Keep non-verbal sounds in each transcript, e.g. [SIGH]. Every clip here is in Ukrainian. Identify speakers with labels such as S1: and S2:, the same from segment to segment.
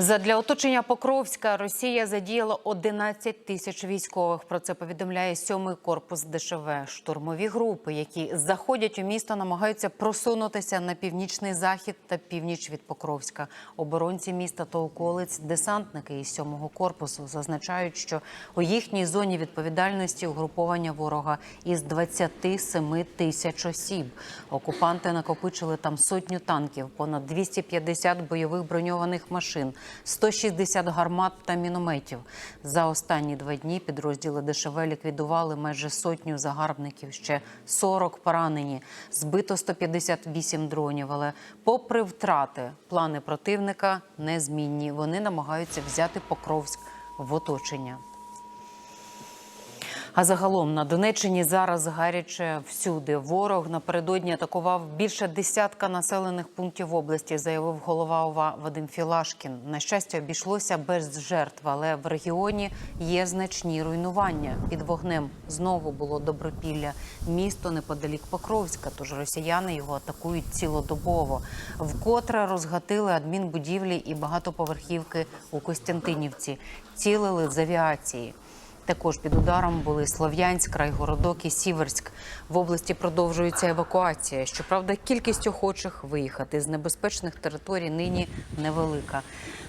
S1: Задля оточення Покровська Росія задіяла 11 тисяч військових. Про це повідомляє сьомий корпус ДШВ. Штурмові групи, які заходять у місто, намагаються просунутися на північний захід та північ від Покровська. Оборонці міста та околиць, десантники із сьомого корпусу зазначають, що у їхній зоні відповідальності угруповання ворога із 27 тисяч осіб. Окупанти накопичили там сотню танків, понад 250 бойових броньованих машин, 160 гармат та мінометів. За останні два дні підрозділи ДШВ ліквідували майже сотню загарбників, ще 40 поранені, збито 158 дронів. Але, попри втрати, плани противника незмінні. Вони намагаються взяти Покровськ в оточення. А загалом на Донеччині зараз гаряче всюди. Ворог напередодні атакував більше десятка населених пунктів області, заявив голова ОВА Вадим Філашкін. На щастя, обійшлося без жертв, але в регіоні є значні руйнування. Під вогнем знову було добропілля. Місто неподалік Покровська, тож росіяни його атакують цілодобово. Вкотре розгатили адмінбудівлі і багатоповерхівки у Костянтинівці. Цілили з авіації. Також під ударом були Слов'янськ, Райгородок і Сіверськ. В області продовжується евакуація. Щоправда, кількість охочих виїхати з небезпечних територій нині невелика.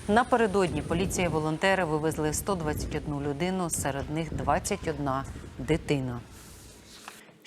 S1: Напередодні поліція і волонтери вивезли 121 людину, серед них 21 дитина.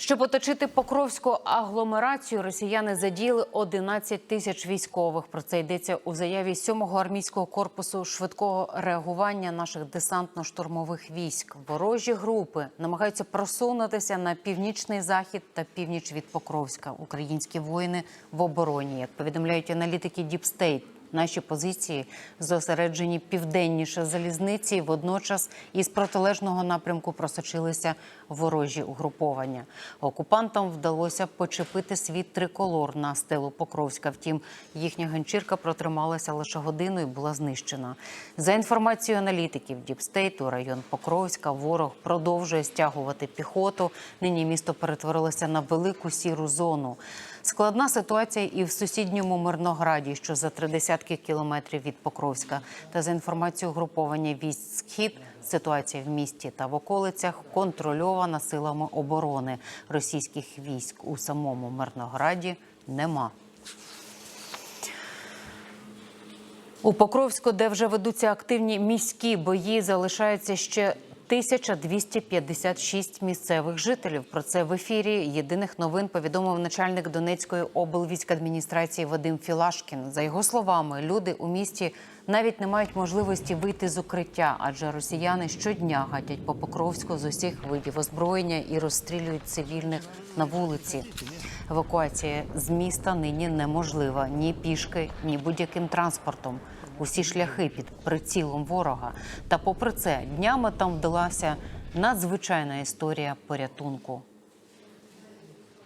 S1: Щоб оточити Покровську агломерацію, росіяни задіяли 11 тисяч військових. Про це йдеться у заяві 7-го армійського корпусу швидкого реагування наших десантно-штурмових військ. Ворожі групи намагаються просунутися на північний захід та північ від Покровська. Українські воїни в обороні, як повідомляють аналітики Діпстейт. Наші позиції зосереджені південніше залізниці. Водночас із протилежного напрямку просочилися ворожі угруповання. Окупантам вдалося почепити свій триколор на стелу Покровська. Втім, їхня ганчірка протрималася лише годину і була знищена. За інформацією аналітиків Діпстейту, район Покровська, ворог продовжує стягувати піхоту. Нині місто перетворилося на велику сіру зону. Складна ситуація і в сусідньому Мирнограді, що за три десятки кілометрів від Покровська. Та за інформацією угруповання військ схід, ситуація в місті та в околицях контрольована силами оборони. Російських військ у самому Мирнограді нема. У Покровську, де вже ведуться активні міські бої, залишається ще 1256 місцевих жителів. Про це в ефірі єдиних новин повідомив начальник Донецької облвійськадміністрації Вадим Філашкін. За його словами, люди у місті навіть не мають можливості вийти з укриття, адже росіяни щодня гатять по Покровську з усіх видів озброєння і розстрілюють цивільних на вулиці. Евакуація з міста нині неможлива ні пішки, ні будь-яким транспортом. Усі шляхи під прицілом ворога. Та, попри це, днями там вдалася надзвичайна історія порятунку.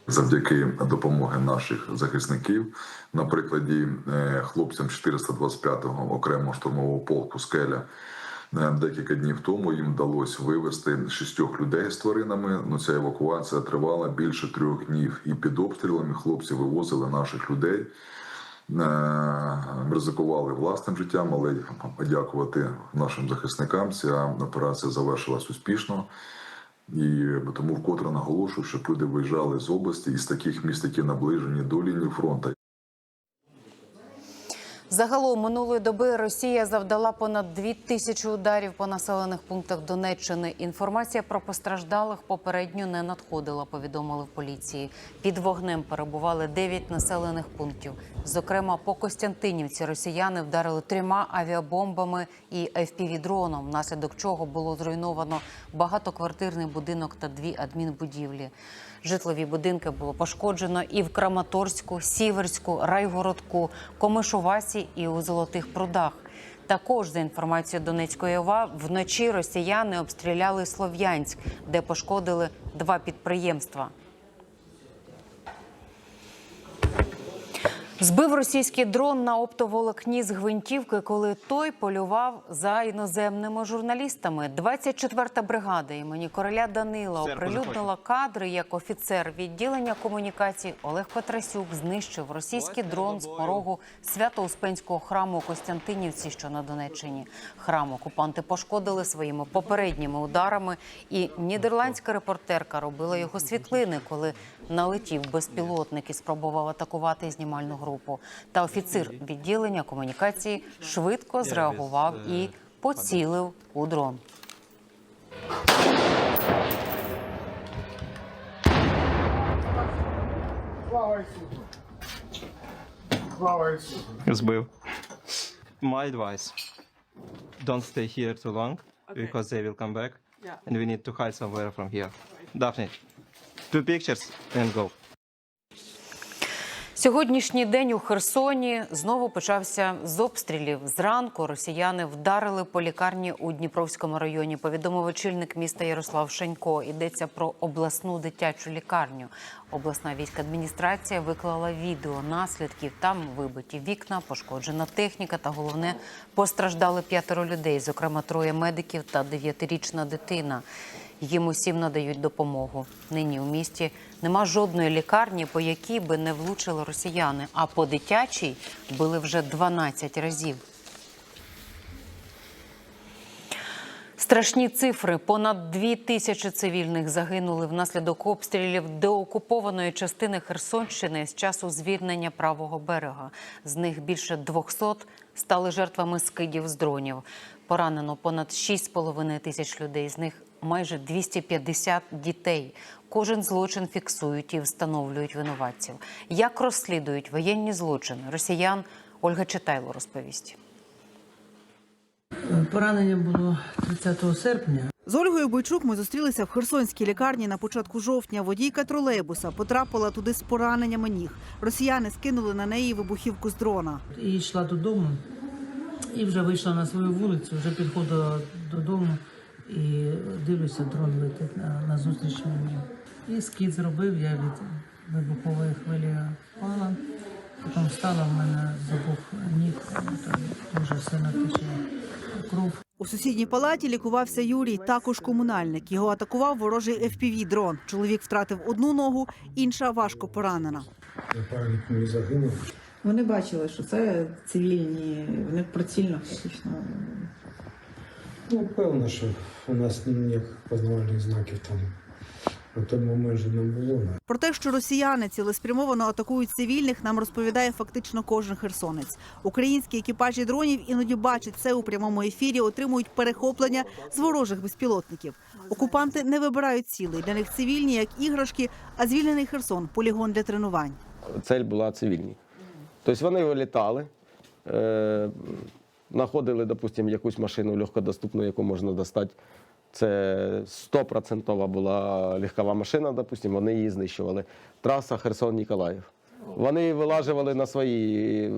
S2: Завдяки допомоги наших захисників, на прикладі е, хлопцям 425-го окремого штурмового полку Скеля. е, Декілька днів тому їм вдалося вивезти шістьох людей з тваринами. Ну ця евакуація тривала більше трьох днів, і під обстрілами хлопці вивозили наших людей. Е, Ризикували власним життям, але подякувати нашим захисникам. Ця операція завершилась успішно. І тому вкотре наголошую, щоб люди виїжджали з області із таких міст, які наближені до лінії фронту.
S1: Загалом минулої доби Росія завдала понад дві тисячі ударів по населених пунктах Донеччини. Інформація про постраждалих попередньо не надходила. Повідомили в поліції. Під вогнем перебували дев'ять населених пунктів. Зокрема, по Костянтинівці росіяни вдарили трьома авіабомбами і FPV-дроном, внаслідок чого було зруйновано багатоквартирний будинок та дві адмінбудівлі. Житлові будинки було пошкоджено і в Краматорську, Сіверську, Райгородку, Комишувасі і у Золотих Прудах. Також за інформацією Донецької ОВА, вночі росіяни обстріляли Слов'янськ, де пошкодили два підприємства. Збив російський дрон на оптоволокні з гвинтівки, коли той полював за іноземними журналістами. 24-та бригада імені короля Данила оприлюднила кадри, як офіцер відділення комунікацій Олег Петрасюк знищив російський дрон з порогу Свято-Успенського храму у Костянтинівці, що на Донеччині. Храм окупанти пошкодили своїми попередніми ударами, і нідерландська репортерка робила його світлини, коли налетів безпілотник і спробував атакувати знімальну групу. Та офіцер відділення комунікації швидко зреагував і поцілив у дрон.
S3: Слава Ісусу! Слава Ісусу!
S4: Збив. My advice. Don't stay here too long because they will come back and we need to hide somewhere from here. Daphne, two pictures and go.
S1: Сьогоднішній день у Херсоні знову почався з обстрілів. Зранку росіяни вдарили по лікарні у Дніпровському районі. Повідомив очільник міста Ярослав Шенько. Йдеться про обласну дитячу лікарню. Обласна війська адміністрація виклала відео наслідків. Там вибиті вікна, пошкоджена техніка та головне постраждали п'ятеро людей, зокрема троє медиків та дев'ятирічна дитина. Їм усім надають допомогу. Нині у місті нема жодної лікарні, по якій би не влучили росіяни, а по дитячій били вже 12 разів. Страшні цифри: понад дві тисячі цивільних загинули внаслідок обстрілів деокупованої частини Херсонщини з часу звільнення правого берега. З них більше 200 стали жертвами скидів з дронів. Поранено понад 6,5 тисяч людей. З них майже 250 дітей. Кожен злочин фіксують і встановлюють винуватців. Як розслідують воєнні злочини росіян? Ольга Читайло розповість.
S5: Поранення було 30 серпня.
S6: З Ольгою Бойчук ми зустрілися в Херсонській лікарні на початку жовтня. Водійка тролейбуса потрапила туди з пораненнями ніг. Росіяни скинули на неї вибухівку з дрона.
S5: І йшла додому, і вже вийшла на свою вулицю, вже підходила додому і дивлюся, дрон летить на, на зустріч мені. І скид зробив, я від вибухової хвилі впала. Потім встала в мене з обох ніг, там дуже сильно тече кров.
S6: У сусідній палаті лікувався Юрій, також комунальник. Його атакував ворожий fpv дрон. Чоловік втратив одну ногу, інша важко поранена.
S7: Мій загинув.
S8: Вони бачили, що це цивільні, вони прицільно фактично.
S7: Ну, певно, що у нас ніяких познавальних знаків там на той момент же не було.
S6: Про те, що росіяни цілеспрямовано атакують цивільних, нам розповідає фактично кожен херсонець. Українські екіпажі дронів іноді бачать це у прямому ефірі, отримують перехоплення з ворожих безпілотників. Окупанти не вибирають цілей. Для них цивільні як іграшки, а звільнений Херсон полігон для тренувань.
S9: цель була цивільні. Тобто вони вилітали, знаходили, допустимо, якусь машину легкодоступну, яку можна достати. Це 100% була легкова машина, допустимо, вони її знищували. Траса Херсон-Ніколаїв. Вони вилажували на свої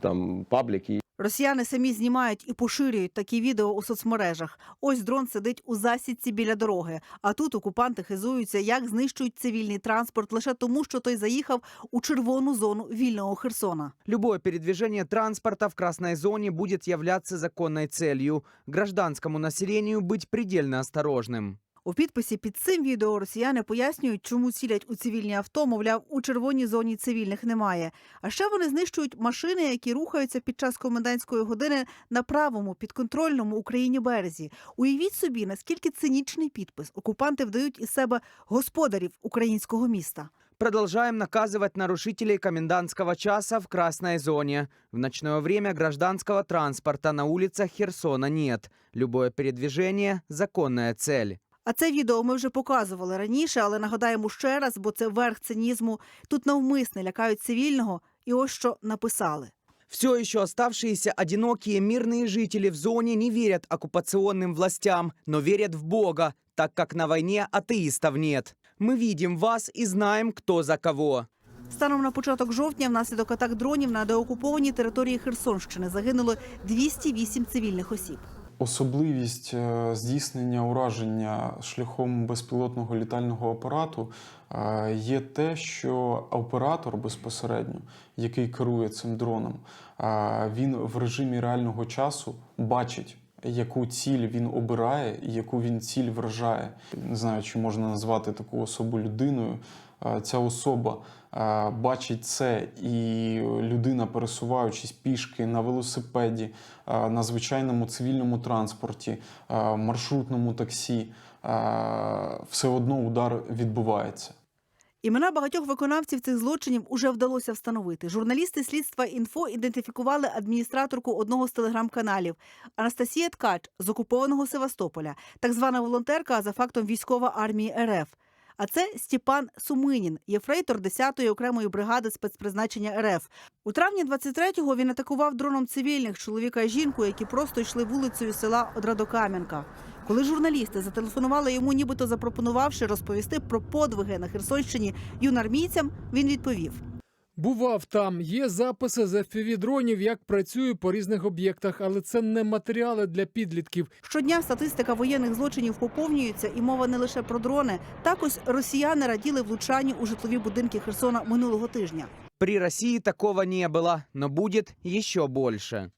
S9: там, пабліки.
S6: Росіяни самі знімають і поширюють такі відео у соцмережах. Ось дрон сидить у засідці біля дороги. А тут окупанти хизуються, як знищують цивільний транспорт лише тому, що той заїхав у червону зону вільного Херсона.
S10: Любое передвижение транспорта в красной зоне будет являться законной целью. Гражданскому населению быть предельно осторожным.
S6: У підписі під цим відео росіяни пояснюють, чому цілять у цивільні авто, мовляв, у червоній зоні цивільних немає. А ще вони знищують машини, які рухаються під час комендантської години на правому підконтрольному Україні березі. Уявіть собі, наскільки цинічний підпис окупанти вдають із себе господарів українського міста.
S10: Продолжаем наказывать нарушителей комендантского часа в красной зоне. В ночное время гражданского транспорта на улицах Херсона нет. Любое передвижение – законная цель.
S6: А це відео ми вже показували раніше, але нагадаємо ще раз, бо це верх цинізму. Тут навмисне лякають цивільного, і ось що написали.
S10: Все еще оставшиеся одинокие мирные жители в зоне не верят оккупационным властям, но верят в Бога, так как на войне атеистов нет. Мы видим вас и знаем, кто за кого.
S6: Станом на початок жовтня внаслідок атак дронів на деокупованій території Херсонщини загинуло 208 цивільних осіб.
S11: особливість е, здійснення ураження шляхом безпілотного літального апарату е, є те, що оператор безпосередньо, який керує цим дроном, е, він в режимі реального часу бачить. Яку ціль він обирає і яку він ціль вражає. Не знаю, чи можна назвати таку особу людиною. Е, Ця особа е, бачить це, і людина, пересуваючись пішки на велосипеді, е, на звичайному цивільному транспорті, маршрутному таксі, все одно удар відбувається.
S6: Імена багатьох виконавців цих злочинів уже вдалося встановити. Журналісти слідства інфо ідентифікували адміністраторку одного з телеграм-каналів Анастасія Ткач з окупованого Севастополя, так звана волонтерка за фактом військова армії РФ. А це Степан Суминін, єфрейтор 10-ї окремої бригади спецпризначення РФ. У травні 23-го він атакував дроном цивільних чоловіка і жінку, які просто йшли вулицею села Одрадокам'янка. Коли журналісти зателефонували йому, нібито запропонувавши розповісти про подвиги на Херсонщині юнармійцям, він відповів:
S12: Бував там. Є записи з FPV-дронів, як працюю по різних об'єктах, але це не матеріали для підлітків.
S6: щодня статистика воєнних злочинів поповнюється, і мова не лише про дрони. Так ось росіяни раділи влучанню у житлові будинки Херсона минулого тижня.
S13: При России такого не было, но будет еще больше.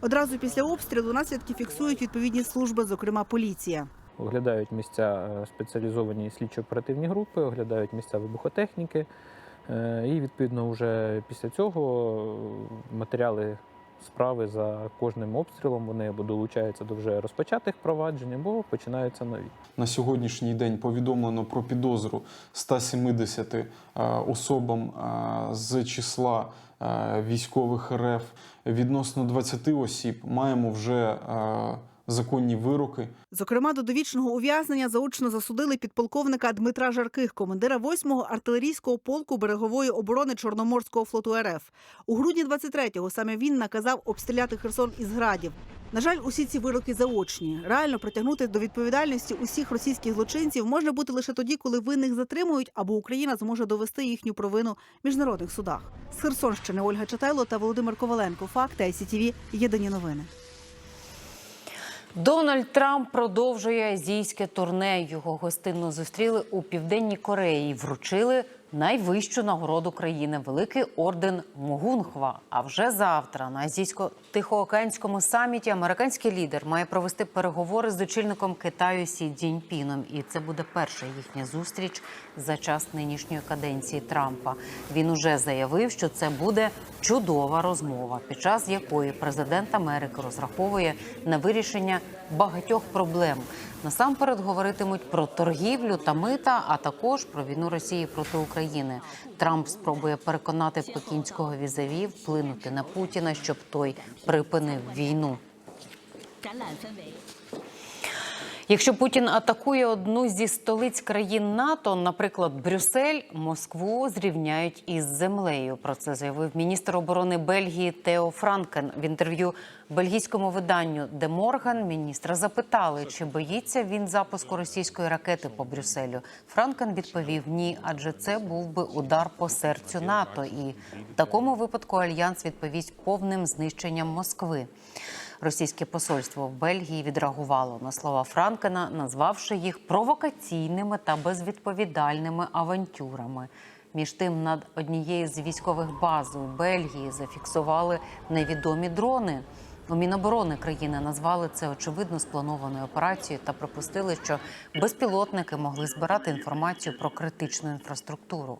S6: Одразу після обстрілу наслідки фіксують відповідні служби, зокрема поліція.
S14: Оглядають місця е, спеціалізовані слідчо-оперативні групи, оглядають місця вибухотехніки. Е, І відповідно вже після цього е, матеріали справи за кожним обстрілом вони або долучаються до вже розпочатих проваджень, або починаються нові.
S11: На сьогоднішній день повідомлено про підозру 170 е, особам з числа військових РФ. Відносно 20 осіб маємо вже законні вироки.
S6: Зокрема, до довічного ув'язнення заочно засудили підполковника Дмитра Жарких, командира 8-го артилерійського полку берегової оборони Чорноморського флоту РФ. У грудні 23-го саме він наказав обстріляти Херсон із градів. На жаль, усі ці вироки заочні. Реально притягнути до відповідальності усіх російських злочинців можна бути лише тоді, коли винних затримують, або Україна зможе довести їхню провину в міжнародних судах. З Херсонщини Ольга Чатайло та Володимир Коваленко. Факти ICTV. Єдині новини.
S1: Дональд Трамп продовжує азійське турне. Його гостинно зустріли у південній Кореї. Вручили найвищу нагороду країни великий орден Мугунхва. А вже завтра на азійсько-тихоокеанському саміті американський лідер має провести переговори з очільником Китаю Сі Цзіньпіном. І це буде перша їхня зустріч за час нинішньої каденції Трампа. Він уже заявив, що це буде чудова розмова, під час якої президент Америки розраховує на вирішення багатьох проблем. Насамперед говоритимуть про торгівлю та мита, а також про війну Росії проти України. Трамп спробує переконати пекінського візаві вплинути на Путіна, щоб той припинив війну. Якщо Путін атакує одну зі столиць країн НАТО, наприклад, Брюссель, Москву зрівняють із землею. Про це заявив міністр оборони Бельгії Тео Франкен в інтерв'ю бельгійському виданню Де Морган. Міністра запитали, чи боїться він запуску російської ракети по Брюсселю. Франкен відповів ні, адже це був би удар по серцю НАТО, і в такому випадку альянс відповість повним знищенням Москви. Російське посольство в Бельгії відреагувало на слова Франкена, назвавши їх провокаційними та безвідповідальними авантюрами. Між тим, над однією з військових баз у Бельгії зафіксували невідомі дрони. У Міноборони країни назвали це очевидно спланованою операцією та припустили, що безпілотники могли збирати інформацію про критичну інфраструктуру.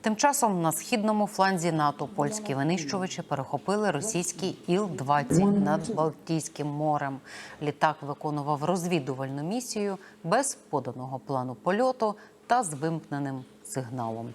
S1: Тим часом на східному фланзі НАТО польські винищувачі перехопили російський Іл-20 над Балтійським морем. Літак виконував розвідувальну місію без поданого плану польоту та з вимкненим сигналом.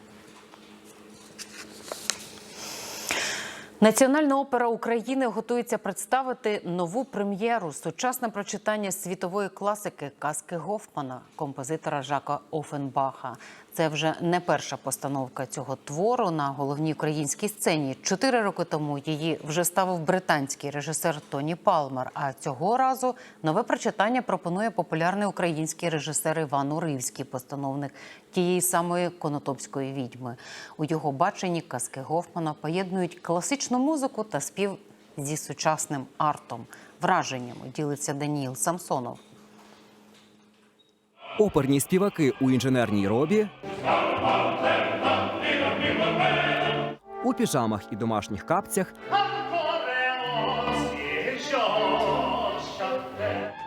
S1: Національна опера України готується представити нову прем'єру сучасне прочитання світової класики казки Гофмана, композитора Жака Офенбаха. Це вже не перша постановка цього твору на головній українській сцені. Чотири роки тому її вже ставив британський режисер Тоні Палмер. А цього разу нове прочитання пропонує популярний український режисер Іван Уривський, постановник тієї самої конотопської відьми. У його баченні казки Гофмана поєднують класичну музику та спів зі сучасним артом. враженнями ділиться Даніїл Самсонов.
S13: Оперні співаки у інженерній робі. У піжамах і домашніх капцях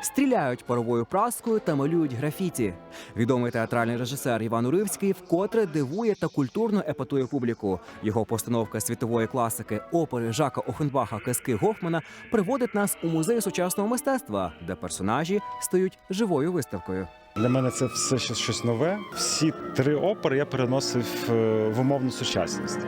S13: стріляють паровою праскою та малюють графіті. Відомий театральний режисер Іван Уривський вкотре дивує та культурно епатує публіку. Його постановка світової класики опери Жака Офенбаха Казки Гофмана приводить нас у музей сучасного мистецтва, де персонажі стають живою виставкою.
S15: Для мене це все ще щось нове. Всі три опери я переносив е, в умовну сучасність.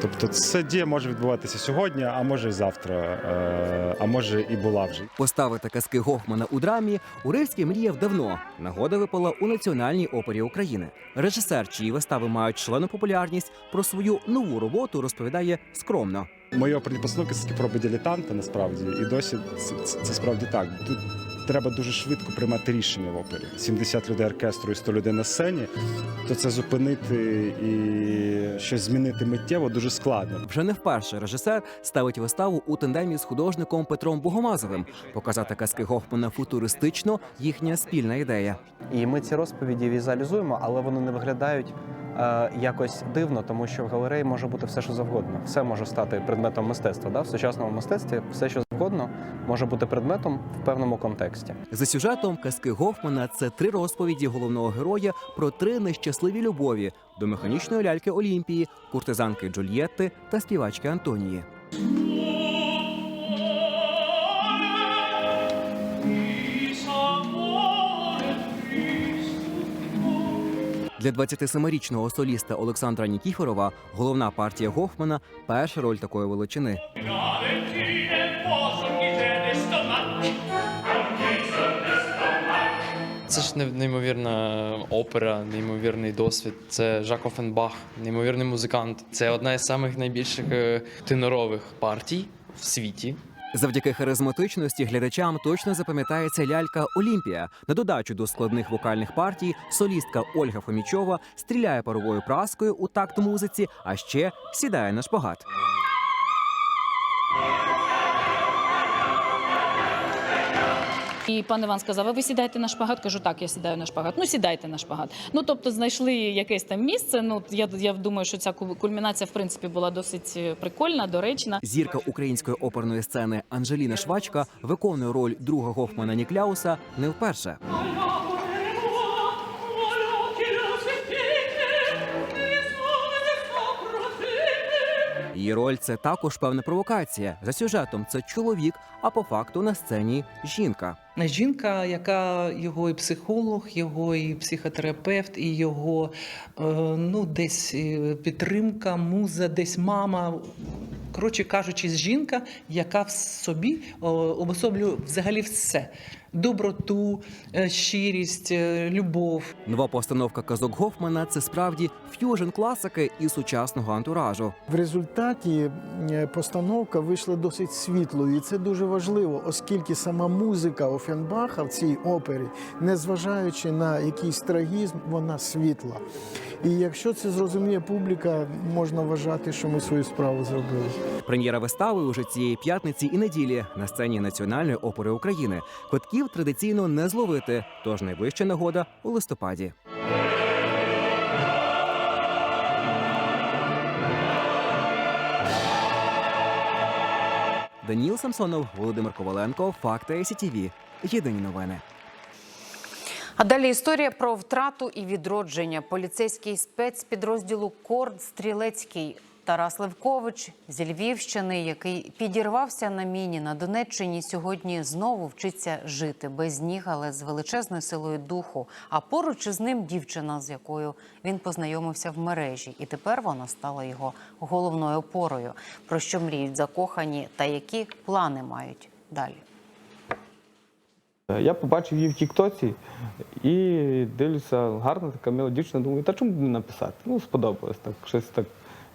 S15: Тобто, це дія може відбуватися сьогодні, а може і завтра, е, а може і була вже.
S13: Поставити казки Гофмана у драмі Уривський мріяв давно. Нагода випала у Національній опері України. Режисер, чиї вистави мають шалену популярність, про свою нову роботу розповідає скромно.
S15: Мої оперні постановки це проби дилетанта насправді, і досі це, це, це справді так. Тут треба дуже швидко приймати рішення в опері. 70 людей оркестру і 100 людей на сцені, то це зупинити і щось змінити миттєво дуже складно.
S13: Вже не вперше режисер ставить виставу у тандемі з художником Петром Богомазовим. Показати казки Гофмана футуристично їхня спільна ідея.
S16: І ми ці розповіді візуалізуємо, але вони не виглядають е, якось дивно, тому що в галереї може бути все, що завгодно. Все може стати предметом мистецтва. Да? В сучасному мистецтві все, що завгодно, може бути предметом в певному контексті.
S13: За сюжетом казки Гофмана це три розповіді головного героя про три нещасливі любові до механічної ляльки Олімпії, куртизанки Джульєтти та співачки Антонії. Для 27-річного соліста Олександра Нікіфорова головна партія Гофмана перша роль такої величини.
S17: Це ж неймовірна опера, неймовірний досвід. Це Жак Офенбах, неймовірний музикант. Це одна із самих найбільших е, тенорових партій в світі.
S13: Завдяки харизматичності глядачам точно запам'ятається лялька Олімпія. На додачу до складних вокальних партій солістка Ольга Фомічова стріляє паровою праскою у такт музиці, а ще сідає на шпагат.
S5: І пан Іван сказав: а ви сідаєте на шпагат? Кажу, так, я сідаю на шпагат. Ну, сідайте на шпагат. Ну, тобто, знайшли якесь там місце. Ну, я, я думаю, що ця ку- кульмінація, в принципі, була досить е, прикольна, доречна.
S13: Зірка української оперної сцени Анжеліна Швачка виконує роль друга Гофмана Нікляуса не вперше. Її роль це також певна провокація. За сюжетом це чоловік, а по факту на сцені жінка.
S18: Жінка, яка його і психолог, його і психотерапевт, і його е, ну, десь е, підтримка, муза, десь мама. Коротше кажучи, жінка, яка в собі обособлює взагалі все: доброту, е, щирість, е, любов.
S13: Нова постановка казок Гофмана це справді ф'южн класики і сучасного антуражу.
S7: В результаті е, постановка вийшла досить світлою, і це дуже важливо, оскільки сама музика Офенбаха в цій опері, незважаючи на якийсь трагізм, вона світла. І якщо це зрозуміє публіка, можна вважати, що ми свою справу зробили.
S13: Прем'єра вистави уже цієї п'ятниці і неділі на сцені Національної опери України. Квитків традиційно не зловити, тож найближча нагода у листопаді. Даніл Самсонов, Володимир Коваленко, Факти СІТІВІ. Єдині новини.
S1: А далі історія про втрату і відродження. Поліцейський спецпідрозділу Корд Стрілецький Тарас Левкович зі Львівщини, який підірвався на міні на Донеччині, сьогодні знову вчиться жити без ніг, але з величезною силою духу. А поруч із ним дівчина, з якою він познайомився в мережі, і тепер вона стала його головною опорою. Про що мріють закохані та які плани мають далі.
S19: Я побачив її в Тіктоці і дивлюся, гарна така мила дівчина. Думаю, та чому б не написати? Ну, сподобалось так, щось так,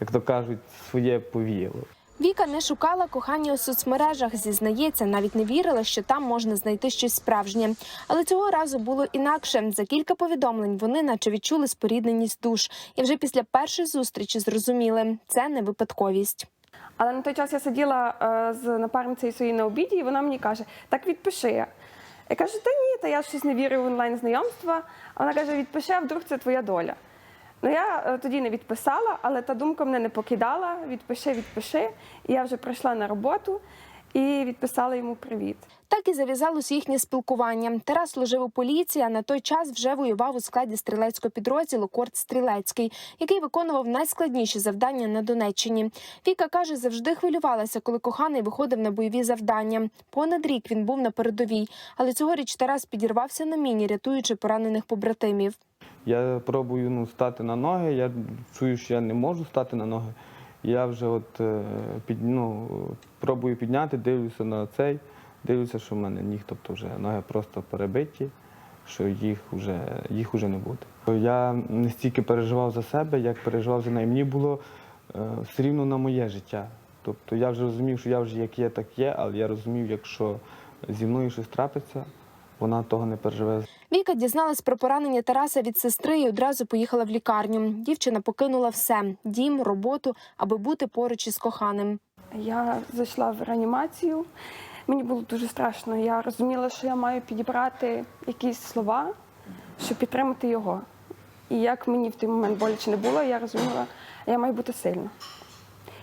S19: як то кажуть, своє повіяло.
S20: Віка не шукала кохання у соцмережах, зізнається, навіть не вірила, що там можна знайти щось справжнє. Але цього разу було інакше. За кілька повідомлень вони, наче відчули спорідненість душ, і вже після першої зустрічі зрозуміли, це не випадковість.
S21: Але на той час я сиділа е, з напарницею своєю на обіді, і вона мені каже: так відпиши. Я кажу, та ні, та я щось не вірю в онлайн знайомства. А вона каже: відпиши, а вдруг це твоя доля. Ну я е, тоді не відписала, але та думка мене не покидала: відпиши, відпиши. І я вже прийшла на роботу і відписала йому привіт.
S20: Так і зав'язалось їхнє спілкування. Тарас служив у поліції, а на той час вже воював у складі стрілецького підрозділу Корт Стрілецький, який виконував найскладніші завдання на Донеччині. Віка каже, завжди хвилювалася, коли коханий виходив на бойові завдання. Понад рік він був на передовій, але цьогоріч Тарас підірвався на міні, рятуючи поранених побратимів.
S19: Я пробую ну, стати на ноги, я чую, що я не можу стати на ноги. Я вже от, е, під, ну, пробую підняти, дивлюся на цей, дивлюся, що в мене ніг, тобто вже ноги просто перебиті, що їх вже, їх вже не буде. Я не стільки переживав за себе, як переживав за неї. Мені було е, все рівно на моє життя. Тобто я вже розумів, що я вже як є, так є, але я розумів, якщо зі мною щось трапиться, вона того не переживе.
S20: Віка дізналась про поранення Тараса від сестри і одразу поїхала в лікарню. Дівчина покинула все дім, роботу, аби бути поруч із коханим.
S21: Я зайшла в реанімацію. Мені було дуже страшно. Я розуміла, що я маю підібрати якісь слова, щоб підтримати його. І як мені в той момент боляче не було, я розуміла, я маю бути сильна.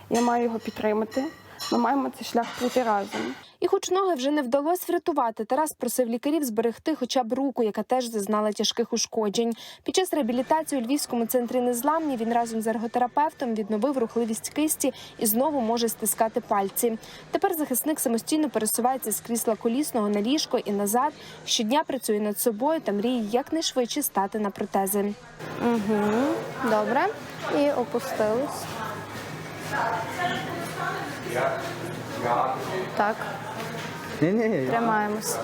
S21: Я маю його підтримати. Ми маємо цей шлях пройти разом.
S20: І, хоч ноги вже не вдалося врятувати, Тарас просив лікарів зберегти хоча б руку, яка теж зазнала тяжких ушкоджень. Під час реабілітації у Львівському центрі незламні він разом з ерготерапевтом відновив рухливість кисті і знову може стискати пальці. Тепер захисник самостійно пересувається з крісла колісного на ліжко і назад. Щодня працює над собою та мріє якнайшвидше стати на протези.
S22: Угу. Добре. І опустились. Так. Тримаємось.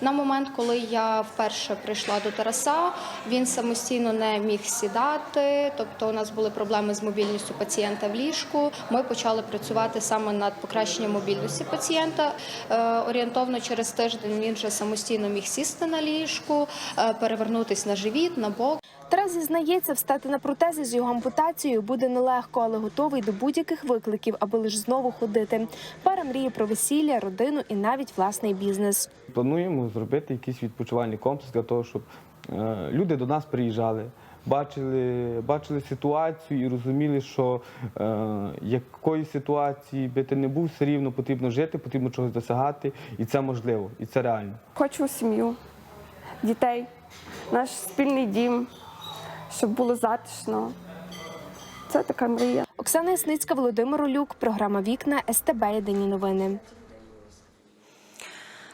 S22: На момент, коли я вперше прийшла до Тараса, він самостійно не міг сідати, тобто у нас були проблеми з мобільністю пацієнта в ліжку. Ми почали працювати саме над покращенням мобільності пацієнта. Е, Орієнтовно через тиждень він вже самостійно міг сісти на ліжку, е, перевернутись на живіт, на бок.
S20: Тарас зізнається, встати на протези з його ампутацією буде нелегко, але готовий до будь-яких викликів, аби лише знову ходити. Пара мріє про весілля, родину і навіть власний бізнес.
S19: Плануємо зробити якийсь відпочивальний комплекс для того, щоб е, люди до нас приїжджали, бачили, бачили ситуацію і розуміли, що е, якої ситуації би ти не був, все рівно потрібно жити, потрібно чогось досягати, і це можливо, і це реально.
S21: Хочу сім'ю, дітей, наш спільний дім, щоб було затишно. Це така мрія.
S20: Оксана Ясницька, Володимир Олюк, програма Вікна СТБ Єдині новини.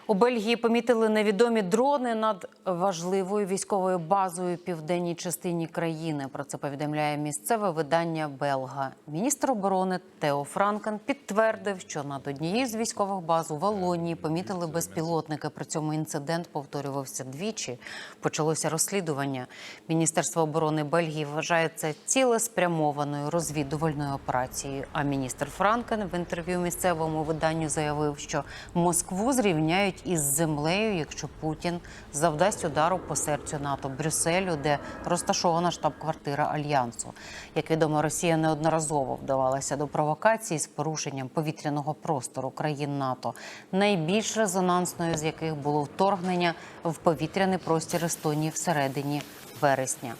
S1: У Бельгії помітили невідомі дрони над важливою військовою базою південній частині країни. Про це повідомляє місцеве видання Белга. Міністр оборони Тео Франкен підтвердив, що над однією з військових баз у Валонії помітили безпілотники. При цьому інцидент повторювався двічі. Почалося розслідування. Міністерство оборони Бельгії вважає це цілеспрямованою розвідувальною операцією. А міністр Франкен в інтерв'ю місцевому виданню заявив, що Москву зрівняють із землею, якщо Путін завдасть удару по серцю НАТО Брюсселю, де розташована штаб-квартира альянсу. Як відомо, Росія неодноразово вдавалася до провокацій з порушенням повітряного простору країн НАТО, найбільш резонансною з яких було вторгнення в повітряний простір Естонії всередині вересня.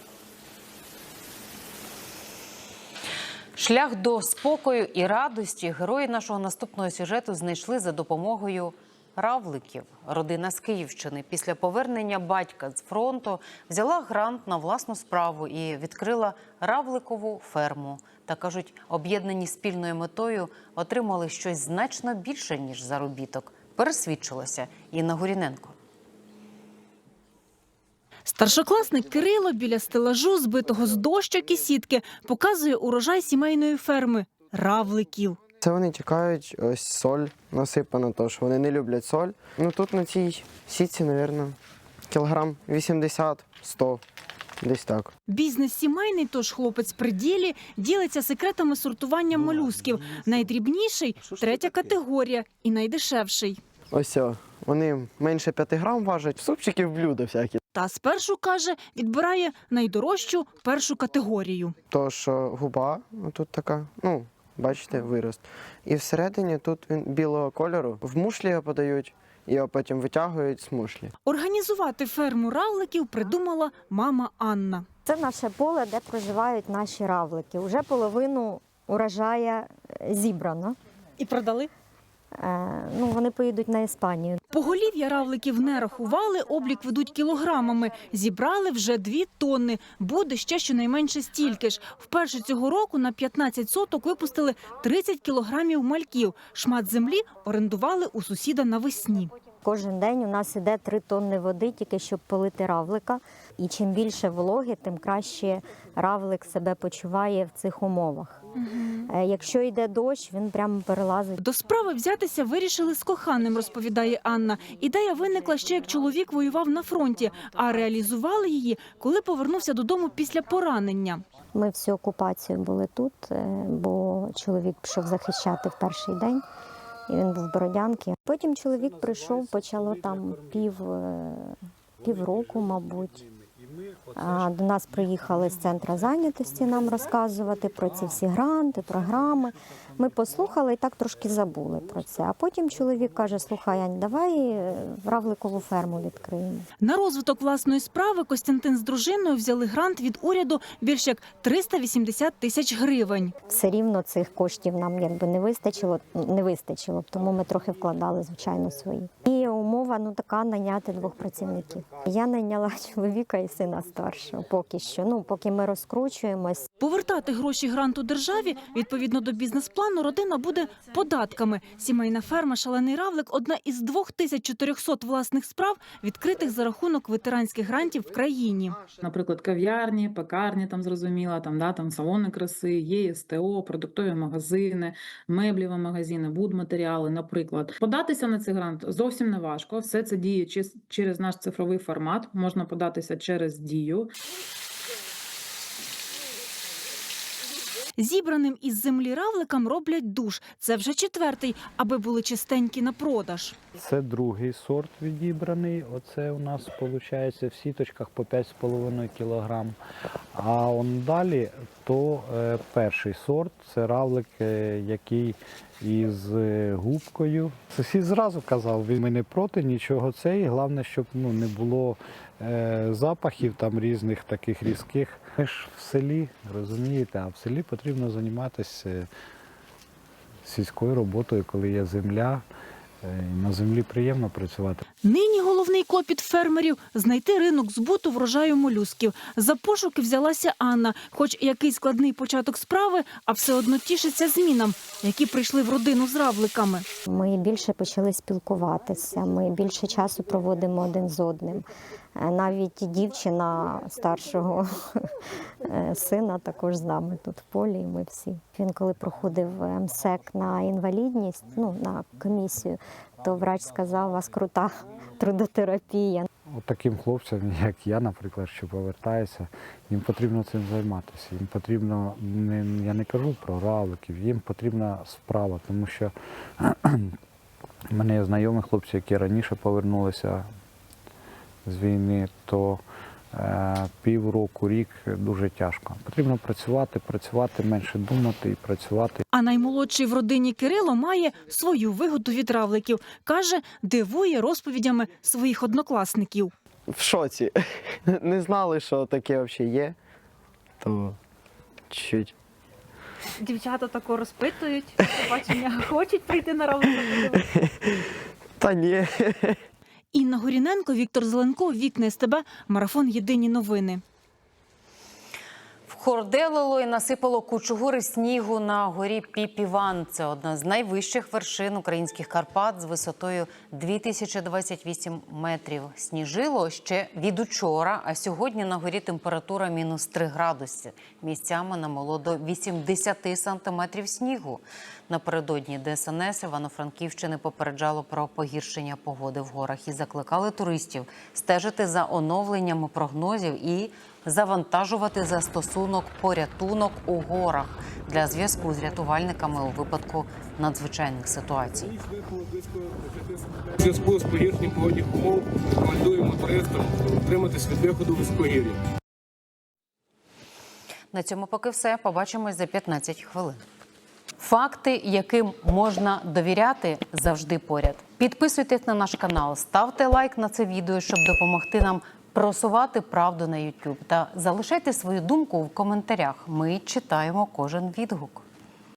S1: Шлях до спокою і радості герої нашого наступного сюжету знайшли за допомогою равликів. Родина з Київщини після повернення батька з фронту взяла грант на власну справу і відкрила равликову ферму. Та кажуть, об'єднані спільною метою отримали щось значно більше ніж заробіток. Пересвідчилася Інна Гуріненко.
S23: Старшокласник Кирило біля стелажу, збитого з дощок і сітки, показує урожай сімейної ферми равликів.
S24: Це вони чекають, ось соль насипана, то що вони не люблять соль. Ну тут на цій сітці, мабуть, кілограм 80-100, десь так.
S23: Бізнес сімейний, тож хлопець при ділі ділиться секретами сортування молюсків. Найдрібніший третя категорія і найдешевший.
S24: Ось о, вони менше 5 грам важать, супчики в блюдо всякі.
S23: Та спершу каже, відбирає найдорожчу першу категорію.
S24: То що губа, тут така, ну, бачите, вирост. І всередині тут він білого кольору. В мушлі його подають, його потім витягують з мушлі.
S23: Організувати ферму равликів придумала мама Анна.
S25: Це наше поле, де проживають наші равлики. Уже половину урожая е, зібрано.
S23: І продали?
S25: Е, ну, вони поїдуть на Іспанію.
S23: Поголів'я равликів не рахували, облік ведуть кілограмами. Зібрали вже дві тонни. Буде ще щонайменше стільки ж. Вперше цього року на 15 соток випустили 30 кілограмів мальків. Шмат землі орендували у сусіда навесні.
S25: Кожен день у нас іде три тонни води, тільки щоб полити равлика. І чим більше вологи, тим краще равлик себе почуває в цих умовах. Е, Якщо йде дощ, він прямо перелазить.
S23: До справи взятися вирішили з коханим, розповідає Анна. Ідея виникла ще як чоловік воював на фронті, а реалізували її, коли повернувся додому після поранення.
S25: Ми всю окупацію були тут, е, бо чоловік пішов захищати в перший день. І він був в Бородянці. Потім чоловік прийшов, почало там пів, е, півроку, мабуть. До нас приїхали з центру зайнятості нам розказувати про ці всі гранти, програми. Ми послухали і так трошки забули про це. А потім чоловік каже: Слухай, Ань, давай е, равликову ферму відкриємо.
S23: На розвиток власної справи Костянтин з дружиною взяли грант від уряду більш як 380 тисяч гривень.
S25: Все рівно цих коштів нам якби не вистачило, не вистачило, тому ми трохи вкладали, звичайно, свої. І умова ну така найняти двох працівників. Я найняла [LAUGHS] чоловіка і сина старшого. Поки що. Ну поки ми розкручуємось.
S23: Повертати гроші гранту державі відповідно до бізнес-плану родина буде податками. Сімейна ферма Шалений Равлик одна із 2400 власних справ, відкритих за рахунок ветеранських грантів в країні.
S26: Наприклад, кав'ярні, пекарні, там зрозуміло, там, да, там салони краси, є СТО, продуктові магазини, мебліві магазини, будматеріали, наприклад. Податися на цей грант зовсім не важко. Все це діє через наш цифровий формат. Можна податися через дію.
S23: Зібраним із землі равликам роблять душ. Це вже четвертий, аби були чистенькі на продаж.
S27: Це другий сорт відібраний. Оце у нас виходить в сіточках по 5,5 кг. А он далі то е, перший сорт це равлик, е, який із е, губкою. Сусід зразу казав, він ми не проти нічого цей. Головне, щоб ну, не було е, запахів там різних таких різких. Ми ж в селі, розумієте, а в селі потрібно займатися е, сільською роботою, коли є земля. Е, На землі приємно працювати.
S23: Нині головний клопіт фермерів знайти ринок збуту врожаю молюсків. За пошуки взялася Анна. Хоч який складний початок справи, а все одно тішиться змінам, які прийшли в родину з равликами.
S25: Ми більше почали спілкуватися. Ми більше часу проводимо один з одним. Е, Навіть дівчина старшого е, сина також з нами тут в полі. і Ми всі. Він коли проходив е, МСЕК на інвалідність, ну на комісію, то врач сказав, у вас крута трудотерапія.
S27: От таким хлопцям, як я, наприклад, що повертаюся, їм потрібно цим займатися. Їм потрібно, не, я не кажу про равликів, їм потрібна справа, тому що в [CLEARS THROAT] мене є знайомі хлопці, які раніше повернулися з війни, то е, півроку, рік дуже тяжко. Потрібно працювати, працювати, менше думати і працювати.
S23: А наймолодший в родині Кирило має свою вигоду від равликів. Каже, дивує розповідями своїх однокласників.
S24: В шоці. [LAUGHS] Не знали, що таке взагалі є. То чуть.
S23: Дівчата тако розпитують, побачення [LAUGHS] хочуть прийти на равлика.
S24: Та ні.
S23: Інна Горіненко, Віктор Зеленко, Вікне СТБ, Марафон Єдині новини.
S1: Вхорделило і насипало кучугури снігу на горі Піпіван. Це одна з найвищих вершин українських Карпат з висотою 2028 метрів. Сніжило ще від учора, а сьогодні на горі температура мінус 3 градуси. Місцями намоло до 80 сантиметрів снігу. Напередодні ДСНС Івано-Франківщини попереджало про погіршення погоди в горах і закликали туристів стежити за оновленнями прогнозів і завантажувати застосунок порятунок у горах для зв'язку з рятувальниками у випадку надзвичайних ситуацій.
S28: У зв'язку з погіршенням погодних умов рекомендуємо туристам утриматись від виходу в високогір'я.
S1: На цьому поки все. Побачимось за 15 хвилин. Факти, яким можна довіряти, завжди поряд. Підписуйтесь на наш канал, ставте лайк на це відео, щоб допомогти нам просувати правду на YouTube. Та залишайте свою думку в коментарях. Ми читаємо кожен відгук.